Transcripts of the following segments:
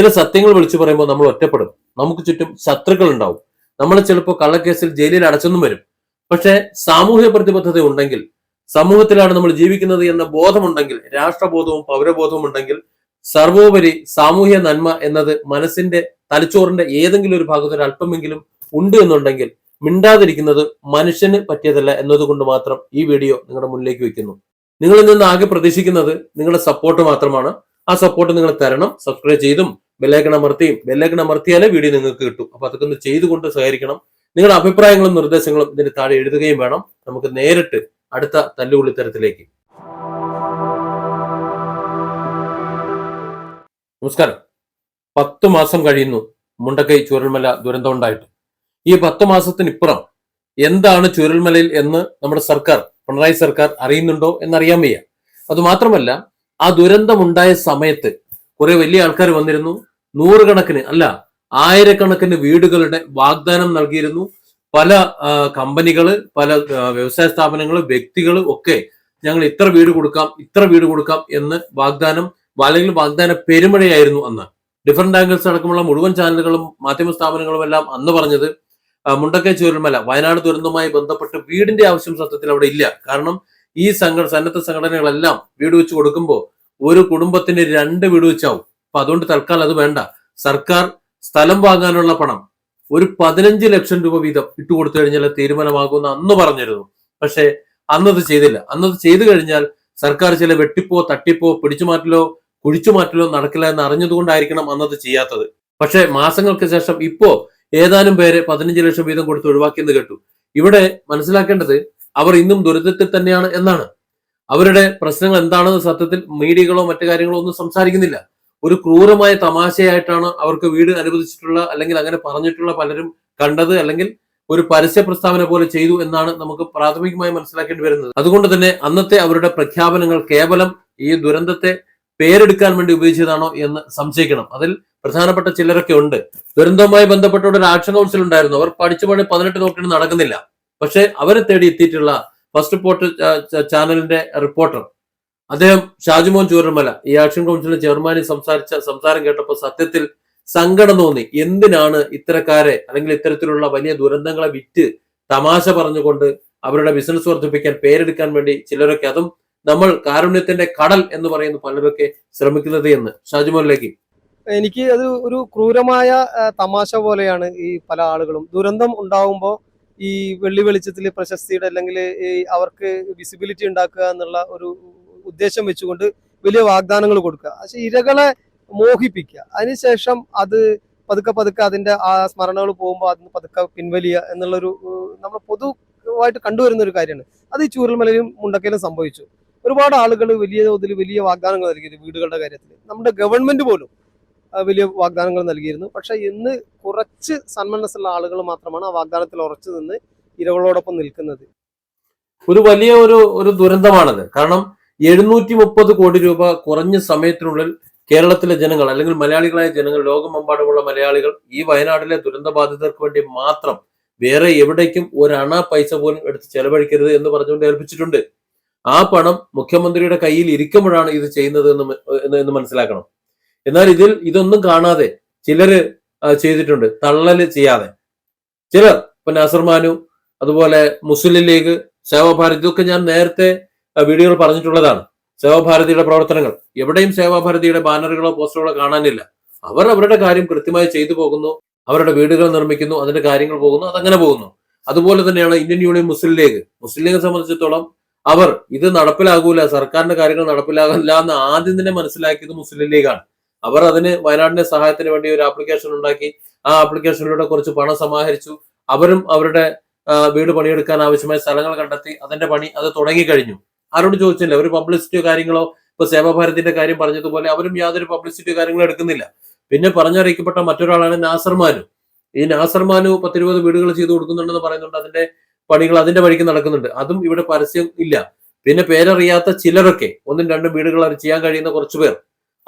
ചില സത്യങ്ങൾ വിളിച്ചു പറയുമ്പോൾ നമ്മൾ ഒറ്റപ്പെടും. നമുക്ക് ചുറ്റും ശത്രുക്കൾ ഉണ്ടാവും. നമ്മൾ ചിലപ്പോൾ കള്ളക്കേസിൽ ജയിലിൽ അടച്ചെന്നും വരും. പക്ഷേ സാമൂഹ്യ പ്രതിബദ്ധത ഉണ്ടെങ്കിൽ സമൂഹത്തിലാണ് നമ്മൾ ജീവിക്കുന്നത് എന്ന ബോധമുണ്ടെങ്കിൽ രാഷ്ട്രബോധവും പൗരബോധവും ഉണ്ടെങ്കിൽ സർവോപരി സാമൂഹ്യ നന്മ എന്നത് മനസ്സിന്റെ തലച്ചോറിന്റെ ഏതെങ്കിലും ഒരു ഭാഗത്ത് ഒരു അല്പമെങ്കിലും ഉണ്ട് എന്നുണ്ടെങ്കിൽ മിണ്ടാതിരിക്കുന്നത് മനുഷ്യന് പറ്റിയതല്ല എന്നതുകൊണ്ട് മാത്രം ഈ വീഡിയോ നിങ്ങളുടെ മുന്നിലേക്ക് വെക്കുന്നു നിങ്ങളിൽ നിന്ന് ആകെ പ്രതീക്ഷിക്കുന്നത് നിങ്ങളുടെ സപ്പോർട്ട് മാത്രമാണ്. ആ സപ്പോർട്ട് നിങ്ങൾ തരണം സബ്സ്ക്രൈബ് ചെയ്തും ബെല്ലൈക്കൺ അമർത്തിയും ബെല്ലൈക്കൺ അമർത്തിയാലേ വീഡിയോ നിങ്ങൾക്ക് കിട്ടും. അപ്പൊ അതൊക്കെ ഒന്ന് ചെയ്തുകൊണ്ട് സഹകരിക്കണം. നിങ്ങളുടെ അഭിപ്രായങ്ങളും നിർദ്ദേശങ്ങളും ഇതിന് താഴെ എഴുതുകയും വേണം. നമുക്ക് നേരിട്ട് അടുത്ത തല്ലുകുളിത്തരത്തിലേക്ക് നമസ്കാരം. പത്ത് മാസം കഴിയുന്നു മുണ്ടക്കൈ ചുരൽമല ദുരന്തം ഉണ്ടായിട്ട്. ഈ പത്ത് മാസത്തിനിപ്പുറം എന്താണ് ചുരൽമലയിൽ എന്ന് നമ്മുടെ സർക്കാർ പിണറായി സർക്കാർ അറിയുന്നുണ്ടോ എന്നറിയാൻ വയ്യ. അതുമാത്രമല്ല ആ ദുരന്തമുണ്ടായ സമയത്ത് കുറെ വലിയ ആൾക്കാർ വന്നിരുന്നു. നൂറുകണക്കിന് അല്ല ആയിരക്കണക്കിന് വീടുകളുടെ വാഗ്ദാനം നൽകിയിരുന്നു. പല കമ്പനികൾ പല വ്യവസായ സ്ഥാപനങ്ങൾ വ്യക്തികൾ ഒക്കെ ഞങ്ങൾ ഇത്ര വീട് കൊടുക്കാം ഇത്ര വീട് കൊടുക്കാം എന്ന് വാഗ്ദാനം അല്ലെങ്കിൽ വാഗ്ദാന പെരുമഴയായിരുന്നു അന്ന്. ഡിഫറെന്റ് ആംഗിൾസ് അടക്കമുള്ള മുഴുവൻ ചാനലുകളും മാധ്യമ സ്ഥാപനങ്ങളും എല്ലാം അന്ന് പറഞ്ഞത് മുണ്ടക്കൈ ചൂരൽമല വയനാട് ദുരന്തവുമായി ബന്ധപ്പെട്ട് വീടിന്റെ ആവശ്യം സത്യത്തിൽ അവിടെ ഇല്ല. കാരണം ഈ സംഘ സന്നദ്ധ സംഘടനകളെല്ലാം വീട് വെച്ച് കൊടുക്കുമ്പോൾ ഒരു കുടുംബത്തിന് രണ്ട് വീട് വെച്ചാവും. അപ്പൊ അതുകൊണ്ട് തൽക്കാലം അത് വേണ്ട. സർക്കാർ സ്ഥലം വാങ്ങാനുള്ള പണം ഒരു പതിനഞ്ച് ലക്ഷം രൂപ വീതം ഇട്ടു കൊടുത്തു കഴിഞ്ഞാൽ തീരുമാനമാകുമെന്ന് അന്ന് പറഞ്ഞിരുന്നു. പക്ഷേ അന്നത് ചെയ്തില്ല. അന്നത് ചെയ്തു കഴിഞ്ഞാൽ സർക്കാർ ചില വെട്ടിപ്പോ തട്ടിപ്പോ പിടിച്ചു മാറ്റലോ പിടിച്ചുമാറ്റലോ കുഴിച്ചുമാറ്റലോ നടക്കില്ല എന്ന് അറിഞ്ഞതുകൊണ്ടായിരിക്കണം അന്നത് ചെയ്യാത്തത്. പക്ഷേ മാസങ്ങൾക്ക് ശേഷം ഇപ്പോ ഏതാനും പേര് പതിനഞ്ച് ലക്ഷം വീതം കൊടുത്ത് ഒഴിവാക്കിയെന്ന് കേട്ടു. ഇവിടെ മനസ്സിലാക്കേണ്ടത് അവർ ഇന്നും ദുരിതത്തിൽ തന്നെയാണ് എന്നാണ്. അവരുടെ പ്രശ്നങ്ങൾ എന്താണെന്ന് സത്യത്തിൽ മീഡിയകളോ മറ്റു കാര്യങ്ങളോ ഒന്നും സംസാരിക്കുന്നില്ല. ഒരു ക്രൂരമായ തമാശയായിട്ടാണ് അവർക്ക് വീട് അനുവദിച്ചിട്ടുള്ള അല്ലെങ്കിൽ അങ്ങനെ പറഞ്ഞിട്ടുള്ള പലരും കണ്ടത് അല്ലെങ്കിൽ ഒരു പരസ്യ പ്രസ്താവന പോലെ ചെയ്തു എന്നാണ് നമുക്ക് പ്രാഥമികമായി മനസ്സിലാക്കേണ്ടി വരുന്നത്. അതുകൊണ്ട് തന്നെ അന്നത്തെ അവരുടെ പ്രഖ്യാപനങ്ങൾ കേവലം ഈ ദുരന്തത്തെ പേരെടുക്കാൻ വേണ്ടി ഉപയോഗിച്ചതാണോ എന്ന് സംശയിക്കണം. അതിൽ പ്രധാനപ്പെട്ട ചിലരൊക്കെ ഉണ്ട്. ദുരന്തവുമായി ബന്ധപ്പെട്ട ഒരു ആക്ഷൻ കൗൺസിൽ ഉണ്ടായിരുന്നു. അവർ പഠിച്ചു പണി പതിനെട്ട് നോക്കിയിട്ട് നടക്കുന്നില്ല. പക്ഷെ അവരെ തേടി എത്തിയിട്ടുള്ള ഫസ്റ്റ് റിപ്പോർട്ട് ചാനലിന്റെ റിപ്പോർട്ടർ അദ്ദേഹം ഷാജുമോൻ ചൂരമല ഈ ആക്ഷൻ കൗൺസിലിന്റെ ചെയർമാനിൽ സംസാരിച്ച സംസാരം കേട്ടപ്പോൾ സത്യത്തിൽ സങ്കടം തോന്നി. എന്തിനാണ് ഇത്തരക്കാരെ അല്ലെങ്കിൽ ഇത്തരത്തിലുള്ള വലിയ ദുരന്തങ്ങളെ വിറ്റ് തമാശ പറഞ്ഞുകൊണ്ട് അവരുടെ ബിസിനസ് വർദ്ധിപ്പിക്കാൻ പേരെടുക്കാൻ വേണ്ടി ചിലരൊക്കെ അതും നമ്മൾ കാരുണ്യത്തിന്റെ കടൽ എന്ന് പറയുന്ന പലരൊക്കെ ശ്രമിക്കുന്നത് എന്ന്. ഷാജുമോനിലേക്ക്. എനിക്ക് അത് ഒരു ക്രൂരമായ തമാശ പോലെയാണ് ഈ പല ആളുകളും. ദുരന്തം ഉണ്ടാവുമ്പോൾ ഈ വെള്ളി വെളിച്ചത്തിൽ പ്രശസ്തിയുടെ അല്ലെങ്കിൽ അവർക്ക് വിസിബിലിറ്റി ഉണ്ടാക്കുക എന്നുള്ള ഒരു ഉദ്ദേശം വെച്ചുകൊണ്ട് വലിയ വാഗ്ദാനങ്ങൾ കൊടുക്കുക. പക്ഷെ ഇരകളെ മോഹിപ്പിക്കുക. അതിനുശേഷം അത് പതുക്കെ പതുക്കെ അതിന്റെ ആ സ്മരണകൾ പോകുമ്പോൾ അതിന് പതുക്കെ പിൻവലിയുക എന്നുള്ളൊരു നമ്മൾ പൊതുവായിട്ട് കണ്ടുവരുന്ന ഒരു കാര്യമാണ്. അത് ഈ ചൂരൽമലയിലും മുണ്ടക്കയിലും സംഭവിച്ചു. ഒരുപാട് ആളുകൾ വലിയ തോതിൽ വലിയ വാഗ്ദാനങ്ങൾ നൽകിയിരുന്നു വീടുകളുടെ കാര്യത്തിൽ. നമ്മുടെ ഗവൺമെന്റ് പോലും വലിയ വാഗ്ദാനങ്ങൾ നൽകിയിരുന്നു. പക്ഷെ ഇന്ന് കുറച്ച് സന്മനസ്സുള്ള ആളുകൾ മാത്രമാണ് ആ വാഗ്ദാനത്തിൽ ഉറച്ചു നിന്ന് ഇരകളോടൊപ്പം നിൽക്കുന്നത്. ഒരു വലിയ ഒരു ഒരു ദുരന്തമാണത്. കാരണം എഴുന്നൂറ്റി മുപ്പത് കോടി രൂപ കുറഞ്ഞ സമയത്തിനുള്ളിൽ കേരളത്തിലെ ജനങ്ങൾ അല്ലെങ്കിൽ മലയാളികളായ ജനങ്ങൾ ലോകമെമ്പാടുമുള്ള മലയാളികൾ ഈ വയനാട്ടിലെ ദുരന്ത ബാധിതർക്ക് വേണ്ടി മാത്രം വേറെ എവിടേക്കും ഒരണ പൈസ പോലും എടുത്ത് ചെലവഴിക്കരുത് എന്ന് പറഞ്ഞുകൊണ്ട് ഏൽപ്പിച്ചിട്ടുണ്ട്. ആ പണം മുഖ്യമന്ത്രിയുടെ കയ്യിൽ ഇരിക്കുമ്പോഴാണ് ഇത് ചെയ്യുന്നത് എന്ന് എന്ന് മനസ്സിലാക്കണം. എന്നാൽ ഇതിൽ ഇതൊന്നും കാണാതെ ചിലര് ചെയ്തിട്ടുണ്ട്. തള്ളൽ ചെയ്യാതെ. ചിലർ ഇപ്പൊ നാസർമാനു അതുപോലെ മുസ്ലിം ലീഗ് സേവാഭാരതി ഇതൊക്കെ ഞാൻ നേരത്തെ വീഡിയോകൾ പറഞ്ഞിട്ടുള്ളതാണ്. സേവാഭാരതിയുടെ പ്രവർത്തനങ്ങൾ. എവിടെയും സേവാഭാരതിയുടെ ബാനറുകളോ പോസ്റ്ററുകളോ കാണാനില്ല. അവർ അവരുടെ കാര്യം കൃത്യമായി ചെയ്തു പോകുന്നു. അവരുടെ വീടുകൾ നിർമ്മിക്കുന്നു. അതിന്റെ കാര്യങ്ങൾ പോകുന്നു. അതങ്ങനെ പോകുന്നു. അതുപോലെ തന്നെയാണ് ഇന്ത്യൻ യൂണിയൻ മുസ്ലിം ലീഗ്. മുസ്ലിം ലീഗിനെ സംബന്ധിച്ചിടത്തോളം അവർ ഇത് നടപ്പിലാകൂല. സർക്കാരിന്റെ കാര്യങ്ങൾ നടപ്പിലാകില്ല എന്ന് ആദ്യം തന്നെ മനസ്സിലാക്കിയത് മുസ്ലിം ലീഗാണ്. അവർ അതിന് വയനാടിന്റെ സഹായത്തിന് വേണ്ടി ഒരു ആപ്ലിക്കേഷൻ ഉണ്ടാക്കി. ആ ആപ്ലിക്കേഷനിലൂടെ കുറച്ച് പണം സമാഹരിച്ചു. അവരും അവരുടെ വീട് പണിയെടുക്കാൻ ആവശ്യമായ സ്ഥലങ്ങൾ കണ്ടെത്തി. അതിന്റെ പണി അത് തുടങ്ങിക്കഴിഞ്ഞു. ആരോട് ചോദിച്ചില്ല. ഒരു പബ്ലിസിറ്റിയോ കാര്യങ്ങളോ ഇപ്പൊ സേവാഭാരതിന്റെ കാര്യം പറഞ്ഞതുപോലെ അവരും യാതൊരു പബ്ലിസിറ്റിയോ കാര്യങ്ങളോ എടുക്കുന്നില്ല. പിന്നെ പറഞ്ഞറിയിക്കപ്പെട്ട മറ്റൊരാളാണ് നാസർമാനു. ഈ നാസർമാനു പത്തിരുപത് വീടുകൾ ചെയ്തു കൊടുക്കുന്നുണ്ടെന്ന് പറയുന്നുണ്ട്. അതിന്റെ പണികൾ അതിന്റെ വഴിക്ക് നടക്കുന്നുണ്ട്. അതും ഇവിടെ പരസ്യം ഇല്ല. പിന്നെ പേരറിയാത്ത ചിലരൊക്കെ ഒന്നും രണ്ടും വീടുകൾ അവർ ചെയ്യാൻ കഴിയുന്ന കുറച്ചു പേർ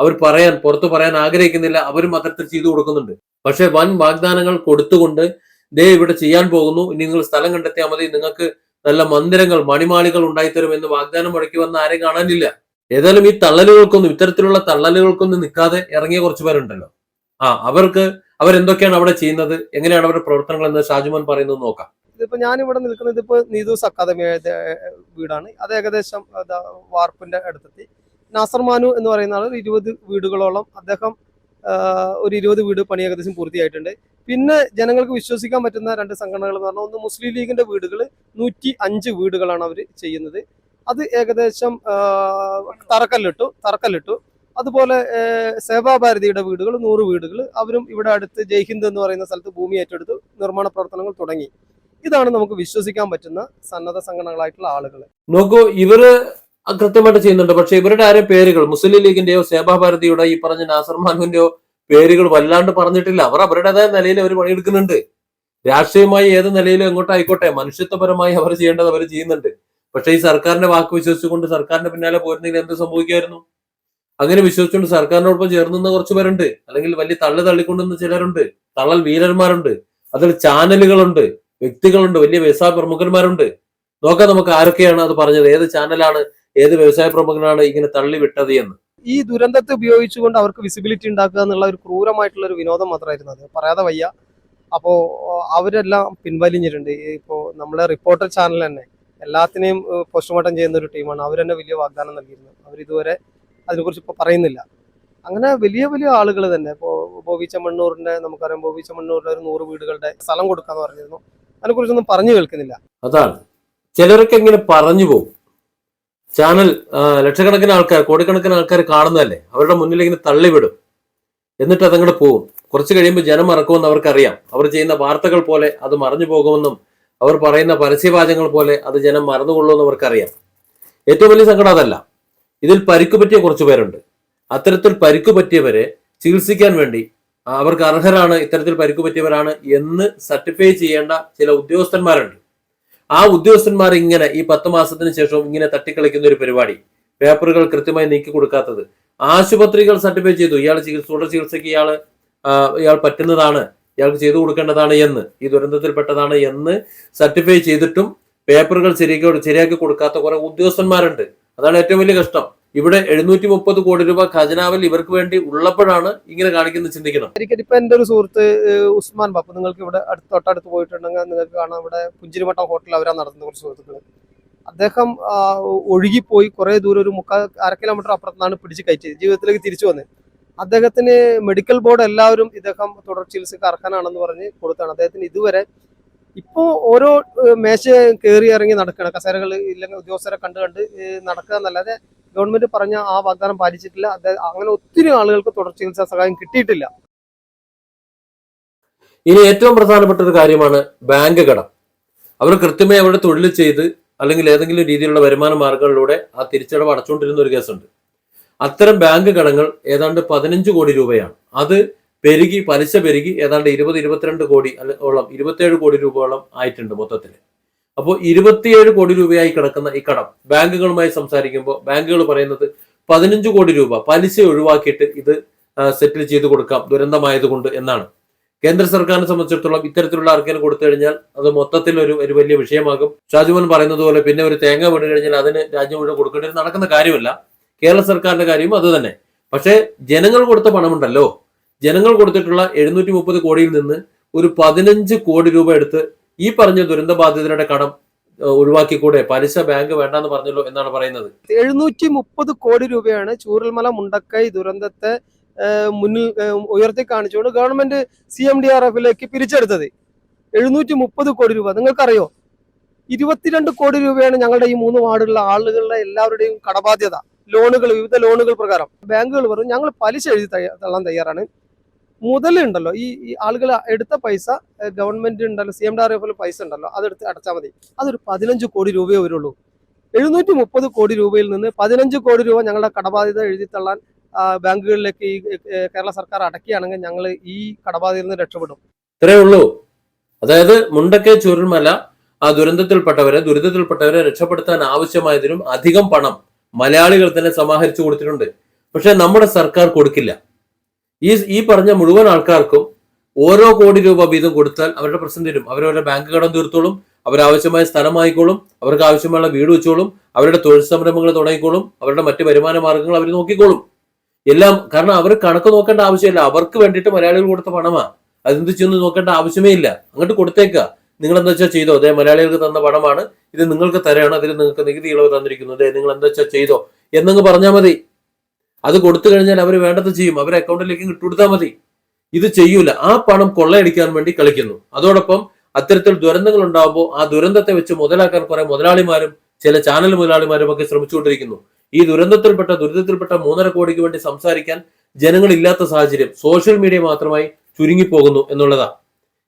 അവർ പറയാൻ പുറത്തു പറയാൻ ആഗ്രഹിക്കുന്നില്ല. അവരും അത്തരത്തിൽ ചെയ്തു കൊടുക്കുന്നുണ്ട്. പക്ഷെ വൻ വാഗ്ദാനങ്ങൾ കൊടുത്തുകൊണ്ട് ദേ ഇവിടെ ചെയ്യാൻ പോകുന്നു. ഇനി നിങ്ങൾ സ്ഥലം കണ്ടെത്തിയാൽ മതി. നിങ്ങൾക്ക് നല്ല മന്ദിരങ്ങൾ മണിമാളികൾ ഉണ്ടായിത്തരും എന്ന് വാഗ്ദാനം മുടക്കി വന്ന ആരെയും കാണാനില്ല. ഏതായാലും ഈ തള്ളലുകൾക്കൊന്നും ഇത്തരത്തിലുള്ള തള്ളലുകൾക്കൊന്നും നിൽക്കാതെ ഇറങ്ങിയ കുറച്ചു പേരുണ്ടല്ലോ. ആ അവർക്ക് അവരെന്തൊക്കെയാണ് അവിടെ ചെയ്യുന്നത്? എങ്ങനെയാണ് അവരുടെ പ്രവർത്തനങ്ങൾ എന്ന് ഷാജുമോൻ പറയുന്നത് നോക്കാം. ഇതിപ്പോ ഞാൻ ഇവിടെ നിൽക്കുന്നത് ഇപ്പൊ നീതൂസ് അക്കാദമി വീടാണ്. അത് ഏകദേശം വാർപ്പിന്റെ അടുത്തെത്തി. നാസർമാനു എന്ന് പറയുന്ന ആൾ ഇരുപത് വീടുകളോളം അദ്ദേഹം ഒരു ഇരുപത് വീട് പണി ഏകദേശം പൂർത്തിയായിട്ടുണ്ട്. പിന്നെ ജനങ്ങൾക്ക് വിശ്വസിക്കാൻ പറ്റുന്ന രണ്ട് സംഘടനകൾ എന്ന് പറഞ്ഞാൽ ഒന്ന് മുസ്ലിം ലീഗിന്റെ വീടുകൾ നൂറ്റി അഞ്ച് വീടുകളാണ് അവർ ചെയ്യുന്നത്. അത് ഏകദേശം തറക്കല്ലിട്ടു തറക്കല്ലിട്ടു. അതുപോലെ സേവാ സേവാഭാരതിയുടെ വീടുകൾ നൂറ് വീടുകൾ. അവരും ഇവിടെ അടുത്ത് ജയ്ഹിന്ദ് എന്ന് പറയുന്ന സ്ഥലത്ത് ഭൂമി ഏറ്റെടുത്ത് നിർമ്മാണ പ്രവർത്തനങ്ങൾ തുടങ്ങി. ഇതാണ് നമുക്ക് വിശ്വസിക്കാൻ പറ്റുന്ന സന്നദ്ധ സംഘടനകളായിട്ടുള്ള ആളുകൾ നോക്കൂ ഇവർ കൃത്യമായിട്ട് ചെയ്യുന്നുണ്ട്. പക്ഷെ ഇവരുടെ ആരും പേരുകൾ മുസ്ലിം ലീഗിന്റെയോ സേവാഭാരതിയുടെ ഈ പറഞ്ഞ നാസർ മാനുവിന്റെയോ പേരുകൾ വല്ലാണ്ട് പറഞ്ഞിട്ടില്ല. അവർ അവരുടേതായ നിലയിൽ അവർ പണിയെടുക്കുന്നുണ്ട്. രാഷ്ട്രീയമായി ഏത് നിലയിലും എങ്ങോട്ട് ആയിക്കോട്ടെ. മനുഷ്യത്വപരമായി അവർ ചെയ്യേണ്ടത് അവർ ചെയ്യുന്നുണ്ട്. പക്ഷെ ഈ സർക്കാരിന്റെ വാക്ക് വിശ്വസിച്ചുകൊണ്ട് സർക്കാരിന്റെ പിന്നാലെ പോരുന്നെങ്കിൽ എന്ത് സംഭവിക്കുമായിരുന്നു? അങ്ങനെ വിശ്വസിച്ചുകൊണ്ട് സർക്കാരിനോടൊപ്പം ചേർന്നുന്ന നിന്ന കുറച്ച് പേരുണ്ട്. അല്ലെങ്കിൽ വലിയ തള്ളു തള്ളിക്കൊണ്ടുന്ന ചിലരുണ്ട്. തള്ളൽ വീരന്മാരുണ്ട്. അതിൽ ചാനലുകളുണ്ട്. വ്യക്തികളുണ്ട്. വലിയ വ്യവസായ പ്രമുഖന്മാരുണ്ട്. നോക്കാം നമുക്ക് ആരൊക്കെയാണ് അത് പറഞ്ഞത്. ഏത് ചാനലാണ് ഏത് വ്യവസായ പ്രമുഖനാണ് ഇങ്ങനെ തള്ളി വിട്ടത് എന്ന്? ഈ ദുരന്തത്തെ ഉപയോഗിച്ചുകൊണ്ട് അവർക്ക് വിസിബിലിറ്റി ഉണ്ടാക്കുക എന്നുള്ള ഒരു ക്രൂരമായിട്ടുള്ള ഒരു വിനോദം മാത്രമായിരുന്നു അത്. പറയാതെ വയ്യ. അപ്പോ അവരെല്ലാം പിൻവലിഞ്ഞിട്ടുണ്ട്. ഇപ്പോ നമ്മളെ റിപ്പോർട്ടർ ചാനൽ തന്നെ എല്ലാത്തിനെയും പോസ്റ്റ്മോർട്ടം ചെയ്യുന്ന ഒരു ടീമാണ് അവർ തന്നെ വലിയ വാഗ്ദാനം നൽകിയിരുന്നു. അവർ ഇതുവരെ അതിനെക്കുറിച്ച് ഇപ്പൊ പറയുന്നില്ല. അങ്ങനെ വലിയ വലിയ ആളുകൾ തന്നെ. ഇപ്പോൾ ബോബി ചെമ്മണ്ണൂറിന്റെ നമുക്കറിയാം ബോബി ചെമ്മണ്ണൂരിന്റെ ഒരു നൂറ് വീടുകളുടെ സ്ഥലം കൊടുക്കാന്ന് പറഞ്ഞിരുന്നു. അതിനെക്കുറിച്ചൊന്നും പറഞ്ഞു കേൾക്കുന്നില്ല. അതാണ്. ചിലരൊക്കെ ഇങ്ങനെ പറഞ്ഞു പോകും. ചാനൽ ലക്ഷക്കണക്കിന് ആൾക്കാർ കോടിക്കണക്കിന് ആൾക്കാർ കാണുന്നതല്ലേ? അവരുടെ മുന്നിൽ ഇങ്ങനെ തള്ളിവിടും. എന്നിട്ട് അതങ്ങോട്ട് പോകും കുറച്ച് കഴിയുമ്പോൾ ജനം മറക്കുമെന്ന് അവർക്കറിയാം. അവർ ചെയ്യുന്ന വാർത്തകൾ പോലെ അത് മറഞ്ഞു പോകുമെന്നും അവർ പറയുന്ന പരസ്യവാചകങ്ങൾ പോലെ അത് ജനം മറന്നുകൊള്ളുമെന്ന് അവർക്കറിയാം. ഏറ്റവും വലിയ സങ്കടം അതല്ല. ഇതിൽ പരിക്കു പറ്റിയ കുറച്ച് പേരുണ്ട്. അത്തരത്തിൽ പരിക്കു പറ്റിയവരെ ചികിത്സിക്കാൻ വേണ്ടി അവർക്ക് അർഹരാണ് ഇത്തരത്തിൽ പരിക്കു പറ്റിയവരാണ് എന്ന് സർട്ടിഫൈ ചെയ്യേണ്ട ചില ഉദ്യോഗസ്ഥന്മാരുണ്ട്. ആ ഉദ്യോഗസ്ഥന്മാർ ഇങ്ങനെ ഈ പത്ത് മാസത്തിന് ശേഷവും ഇങ്ങനെ തട്ടിക്കളിക്കുന്ന ഒരു പരിപാടി പേപ്പറുകൾ കൃത്യമായി നീക്കി കൊടുക്കാത്തത്. ആശുപത്രികൾ സർട്ടിഫൈ ചെയ്തു. ഇയാൾ ചികിത്സ തുടർ ചികിത്സയ്ക്ക് ഇയാൾ ഇയാൾ പറ്റുന്നതാണ് ഇയാൾക്ക് ചെയ്തു കൊടുക്കേണ്ടതാണ് എന്ന് ഈ ദുരന്തത്തിൽപ്പെട്ടതാണ് എന്ന് സർട്ടിഫൈ ചെയ്തിട്ടും പേപ്പറുകൾ ശരിയാക്കി ശരിയാക്കി കൊടുക്കാത്ത കുറെ ഉദ്യോഗസ്ഥന്മാരുണ്ട്. അതാണ് ഏറ്റവും വലിയ കഷ്ടം. ഇവിടെ എഴുന്നൂറ്റി മുപ്പത് കോടി രൂപ ഖജനാവിൽ ഇവർക്ക് വേണ്ടി ഉള്ളപ്പോഴാണ് ഇങ്ങനെ കാണിക്കുന്നത് ചിന്തിക്കണം ഒരിക്കലും ഇപ്പൊ എന്റെ ഒരു സുഹൃത്ത് ഉസ്മാൻ ബാപ്പ് നിങ്ങൾക്ക് ഇവിടെ അടുത്ത് തൊട്ടടുത്ത് പോയിട്ടുണ്ടെങ്കിൽ നിങ്ങൾക്ക് കാണാം. ഇവിടെ പുഞ്ചിരിമട്ടം ഹോട്ടൽ അവരാ നടത്തുന്ന കുറച്ച് സുഹൃത്തുക്കൾ അദ്ദേഹം ഒഴുകിപ്പോയി കുറെ ദൂരം ഒരു മുക്കാൽ അര കിലോമീറ്റർ അപ്പുറത്താണ് പിടിച്ച് കയറ്റിയത് ജീവിതത്തിലേക്ക് തിരിച്ചു വന്നത്. അദ്ദേഹത്തിന് മെഡിക്കൽ ബോർഡ് എല്ലാവരും ഇദ്ദേഹം തുടർ ചികിത്സക്ക് അർഹനാണെന്ന് പറഞ്ഞ് കൊടുത്താണ്. അദ്ദേഹത്തിന് ഇതുവരെ ഇപ്പോൾ ഓരോ മേശ കയറി ഇറങ്ങി നടക്കണം കസേരകൾ ഇല്ലെങ്കിൽ ഉദ്യോഗസ്ഥരെ കണ്ട് കണ്ട് നടക്കുക എന്നല്ലാതെ ഗവൺമെന്റ് പറഞ്ഞ ആ വാഗ്ദാനം പാലിച്ചിട്ടില്ല. അങ്ങനെ ഒത്തിരി ആളുകൾക്ക് തുടർ ചികിത്സാ സഹായം കിട്ടിയിട്ടില്ല. ഇനി ഏറ്റവും പ്രധാനപ്പെട്ട ഒരു കാര്യമാണ് ബാങ്ക് കടം. അവർ കൃത്യമായി അവരുടെ തൊഴിൽ ചെയ്ത് അല്ലെങ്കിൽ ഏതെങ്കിലും രീതിയിലുള്ള വരുമാന മാർഗങ്ങളിലൂടെ ആ തിരിച്ചടവ് അടച്ചുകൊണ്ടിരുന്ന ഒരു കേസുണ്ട്. അത്തരം ബാങ്ക് കടങ്ങൾ ഏതാണ്ട് പതിനഞ്ച് കോടി രൂപയാണ്. അത് പെരുകി പലിശ പെരുകി ഏതാണ്ട് ഇരുപത് ഇരുപത്തിരണ്ട് കോടി അല്ലെ ഓളം ഇരുപത്തേഴ് കോടി രൂപയോളം ആയിട്ടുണ്ട് മൊത്തത്തിൽ. അപ്പോൾ ഇരുപത്തിയേഴ് കോടി രൂപയായി കിടക്കുന്ന ഈ കടം ബാങ്കുകളുമായി സംസാരിക്കുമ്പോൾ ബാങ്കുകൾ പറയുന്നത് പതിനഞ്ച് കോടി രൂപ പലിശ ഒഴിവാക്കിയിട്ട് ഇത് സെറ്റിൽ ചെയ്ത് കൊടുക്കാം ദുരന്തമായതുകൊണ്ട് എന്നാണ്. കേന്ദ്ര സർക്കാരിനെ സംബന്ധിച്ചിടത്തോളം ഇത്തരത്തിലുള്ള ആർക്കെങ്കിലും കൊടുത്തു കഴിഞ്ഞാൽ അത് മൊത്തത്തിൽ ഒരു ഒരു വലിയ വിഷയമാകും. ഷാജുമോൻ പറയുന്നത് പോലെ പിന്നെ ഒരു തേങ്ങ വീണ് കഴിഞ്ഞാൽ അതിന് രാജ്യം മുഴുവൻ കൊടുക്കേണ്ടി നടക്കുന്ന കാര്യമല്ല. കേരള സർക്കാരിന്റെ കാര്യവും അത് തന്നെ. പക്ഷേ ജനങ്ങൾ കൊടുത്ത പണമുണ്ടല്ലോ. ജനങ്ങൾ കൊടുത്തിട്ടുള്ള എഴുന്നൂറ്റി മുപ്പത് കോടിയിൽ നിന്ന് ഒരു പതിനഞ്ച് കോടി രൂപ എടുത്ത് ഈ പറഞ്ഞ ദുരന്തബാധിതരുടെ കടം ഒഴിവാക്കിക്കൂടെ? പലിശ ബാങ്ക് വേണ്ടെന്ന് പറഞ്ഞല്ലോ എന്നാണ് പറയുന്നത്. എഴുന്നൂറ്റി മുപ്പത് കോടി രൂപയാണ് ചൂരൽമല മുണ്ടക്കൈ ദുരന്തത്തെ മുന്നിൽ ഉയർത്തി കാണിച്ചുകൊണ്ട് government C M D R എഫിലേക്ക് പിരിച്ചെടുത്തത്. എഴുന്നൂറ്റി മുപ്പത് കോടി രൂപ. നിങ്ങൾക്കറിയോ? ഇരുപത്തിരണ്ട് കോടി രൂപയാണ് ഞങ്ങളുടെ ഈ മൂന്ന് വാർഡുകളിലെ ആളുകളുടെ എല്ലാവരുടെയും കടബാധ്യത. ലോണുകൾ വിവിധ ലോണുകൾ പ്രകാരം. ബാങ്കുകൾ പറഞ്ഞു ഞങ്ങൾ പലിശ എഴുതി തള്ളാൻ തയ്യാറാണ്. മുതലുണ്ടല്ലോ. ഈ ആളുകൾ എടുത്ത പൈസ ഗവൺമെന്റ് ഉണ്ടല്ലോ സി എം ഡി ആർ എഫിൽ പൈസ ഉണ്ടല്ലോ അതെടുത്ത് അടച്ചാൽ മതി. അതൊരു പതിനഞ്ച് കോടി രൂപയേ വരുള്ളൂ. എഴുന്നൂറ്റി മുപ്പത് കോടി രൂപയിൽ നിന്ന് പതിനഞ്ച് കോടി രൂപ ഞങ്ങളുടെ കടബാധ്യത എഴുതി തള്ളാൻ ബാങ്കുകളിലേക്ക് ഈ കേരള സർക്കാർ അടക്കുകയാണെങ്കിൽ ഞങ്ങൾ ഈ കടബാധ്യതയിൽ നിന്ന് രക്ഷപ്പെടും. ഇത്രയേ ഉള്ളൂ. അതായത് മുണ്ടക്കേ ചുരുൾമല ആ ദുരന്തത്തിൽപ്പെട്ടവരെ ദുരിതത്തിൽപ്പെട്ടവരെ രക്ഷപ്പെടുത്താൻ ആവശ്യമായതിനും അധികം പണം മലയാളികൾ തന്നെ സമാഹരിച്ചു കൊടുത്തിട്ടുണ്ട്. പക്ഷെ നമ്മുടെ സർക്കാർ കൊടുക്കില്ല. ഈ ഈ പറഞ്ഞ മുഴുവൻ ആൾക്കാർക്കും ഓരോ കോടി രൂപ വീതം കൊടുത്താൽ അവരുടെ പ്രശ്നം തീരും. അവരവരുടെ ബാങ്ക് കടം തീർത്തോളും അവരാവശ്യമായ സ്ഥലം ആയിക്കോളും അവർക്ക് ആവശ്യമുള്ള വീട് വെച്ചോളും അവരുടെ തൊഴിൽ സംരംഭങ്ങൾ തുടങ്ങിക്കോളും അവരുടെ മറ്റ് വരുമാന മാർഗങ്ങൾ അവർ നോക്കിക്കോളും. എല്ലാം കാരണം അവർ കണക്ക് നോക്കേണ്ട ആവശ്യമില്ല. അവർക്ക് വേണ്ടിയിട്ട് മലയാളികൾ കൊടുത്ത പണമാ. അതെന്ത് ചെയ്യുന്നു നോക്കേണ്ട ആവശ്യമേ ഇല്ല. അങ്ങോട്ട് കൊടുത്തേക്കുക നിങ്ങൾ എന്താ വെച്ചാൽ ചെയ്തോ? അതെ മലയാളികൾക്ക് തന്ന പണമാണ്. ഇത് നിങ്ങൾക്ക് തരാണ്. അതിൽ നിങ്ങൾക്ക് നികുതി ഇളവ് തന്നിരിക്കുന്നു. അതെ നിങ്ങൾ എന്താ വെച്ചാൽ ചെയ്തോ? എന്നങ്ങ് പറഞ്ഞാൽ മതി. അത് കൊടുത്തു കഴിഞ്ഞാൽ അവർ വേണ്ടത് ചെയ്യും. അവരെ അക്കൗണ്ടിലേക്ക് ഇട്ടുകൊടുത്താൽ മതി. ഇത് ചെയ്യൂല. ആ പണം കൊള്ളയടിക്കാൻ വേണ്ടി കളിക്കുന്നു. അതോടൊപ്പം അത്തരത്തിൽ ദുരന്തങ്ങൾ ഉണ്ടാകുമ്പോൾ ആ ദുരന്തത്തെ വെച്ച് മുതലാക്കാൻ കുറെ മുതലാളിമാരും ചില ചാനൽ മുതലാളിമാരും ഒക്കെ ശ്രമിച്ചുകൊണ്ടിരിക്കുന്നു. ഈ ദുരന്തത്തിൽപ്പെട്ട ദുരിതത്തിൽപ്പെട്ട മൂന്നര കോടിക്ക് വേണ്ടി സംസാരിക്കാൻ ജനങ്ങളില്ലാത്ത സാഹചര്യം സോഷ്യൽ മീഡിയ മാത്രമായി ചുരുങ്ങിപ്പോകുന്നു എന്നുള്ളതാ.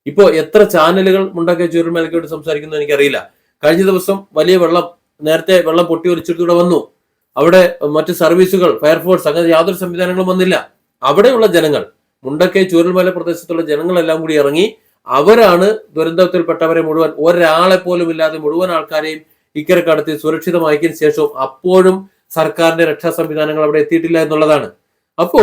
ഇപ്പോ എത്ര ചാനലുകൾ ഉണ്ടാക്കിയ ചുരുമലയ്ക്ക് വേണ്ടി സംസാരിക്കുന്നു എനിക്കറിയില്ല. കഴിഞ്ഞ ദിവസം വലിയ വെള്ളം നേരത്തെ വെള്ളം പൊട്ടി ഒലിച്ചിടത്തൂടെ വന്നു. അവിടെ മറ്റ് സർവീസുകൾ ഫയർഫോഴ്സ് അങ്ങനെ യാതൊരു സംവിധാനങ്ങളും വന്നില്ല. അവിടെയുള്ള ജനങ്ങൾ മുണ്ടക്കൈ ചൂരൽമല പ്രദേശത്തുള്ള ജനങ്ങളെല്ലാം കൂടി ഇറങ്ങി അവരാണ് ദുരന്തത്തിൽപ്പെട്ടവരെ മുഴുവൻ ഒരാളെ പോലും ഇല്ലാതെ മുഴുവൻ ആൾക്കാരെയും ഇക്കരെ കടത്തി സുരക്ഷിതമാക്കിയതിനു ശേഷവും അപ്പോഴും സർക്കാരിന്റെ രക്ഷാ സംവിധാനങ്ങൾ അവിടെ എത്തിയിട്ടില്ല എന്നുള്ളതാണ്. അപ്പോ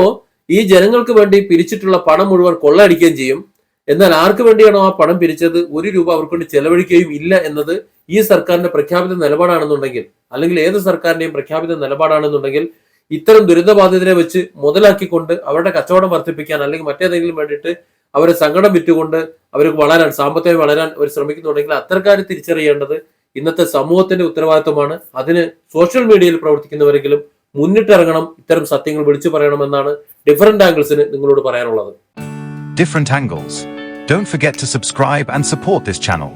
ഈ ജനങ്ങൾക്ക് വേണ്ടി പിരിച്ചിട്ടുള്ള പണം മുഴുവൻ കൊള്ളയടിക്കുകയും ചെയ്യും. എന്നാൽ ആർക്ക് വേണ്ടിയാണോ ആ പണം പിരിച്ചത്? ഒരു രൂപ അവർക്ക് വേണ്ടി ചെലവഴിക്കുകയും ഇല്ല എന്നത് ഈ സർക്കാരിന്റെ പ്രഖ്യാപിത നിലപാടാണെന്നുണ്ടെങ്കിൽ അല്ലെങ്കിൽ ഏത് സർക്കാരിന്റെയും പ്രഖ്യാപിത നിലപാടാണെന്നുണ്ടെങ്കിൽ ഇത്തരം ദുരിതബാധിതരെ വെച്ച് മുതലാക്കിക്കൊണ്ട് അവരുടെ കച്ചവടം വർദ്ധിപ്പിക്കാൻ അല്ലെങ്കിൽ മറ്റേതെങ്കിലും വേണ്ടിയിട്ട് അവരെ സങ്കടം വിറ്റുകൊണ്ട് അവർക്ക് വളരാൻ സാമ്പത്തികമായി വളരാൻ അവർ ശ്രമിക്കുന്നുണ്ടെങ്കിൽ അത്തരക്കാർ തിരിച്ചറിയേണ്ടത് ഇന്നത്തെ സമൂഹത്തിന്റെ ഉത്തരവാദിത്വമാണ്. അതിന് സോഷ്യൽ മീഡിയയിൽ പ്രവർത്തിക്കുന്നവരെങ്കിലും മുന്നിട്ടിറങ്ങണം ഇത്തരം സത്യങ്ങൾ വിളിച്ചു പറയണമെന്നാണ് ഡിഫറെന്റ് ആംഗിൾസിന് നിങ്ങളോട് പറയാനുള്ളത്. Different angles don't forget to subscribe and support this channel.